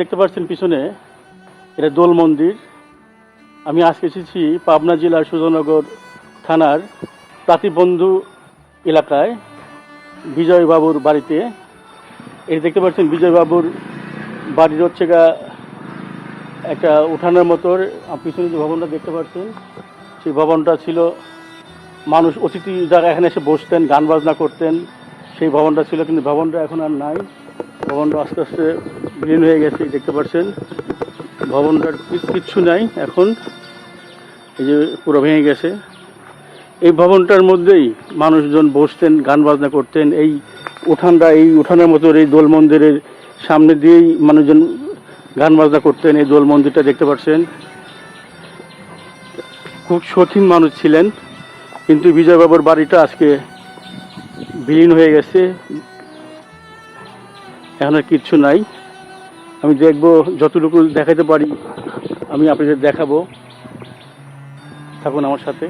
দেখতে পাচ্ছেন পিছনে, এটা দোল মন্দির। আমি আজকে এসেছি পাবনা জেলার সুজনগর থানার প্রাতিবন্ধু এলাকায়, বিজয়বাবুর বাড়িতে। এই দেখতে পাচ্ছেন, বিজয়বাবুর বাড়ির হচ্ছে গা একটা উঠানের মতো। পিছনে যে ভবনটা দেখতে পাচ্ছেন, সেই ভবনটা ছিল মানুষ অতিথি যারা এখানে এসে বসতেন, গান বাজনা করতেন, সেই ভবনটা ছিল, কিন্তু ভবনটা এখন আর নাই। ভবনটা আস্তে আস্তে বিলীন হয়ে গেছে দেখতে পাচ্ছেন। ভবনটার কিচ্ছু নাই এখন। এই যে পুরো ভেঙে গেছে। এই ভবনটার মধ্যেই মানুষজন বসতেন, গান বাজনা করতেন। এই উঠানটা, এই উঠানের মতো এই দোল মন্দিরের সামনে দিয়েই মানুষজন গান বাজনা করতেন। এই দোল মন্দিরটা দেখতে পাচ্ছেন। খুব শৌখিন মানুষ ছিলেন, কিন্তু বিজয়বাবুর বাড়িটা আজকে বিলীন হয়ে গেছে। এখন আর কিচ্ছু নাই। আমি দেখব, যতটুকু দেখাতে পারি, আমি আপনাদের দেখাবো। থাকুন আমার সাথে।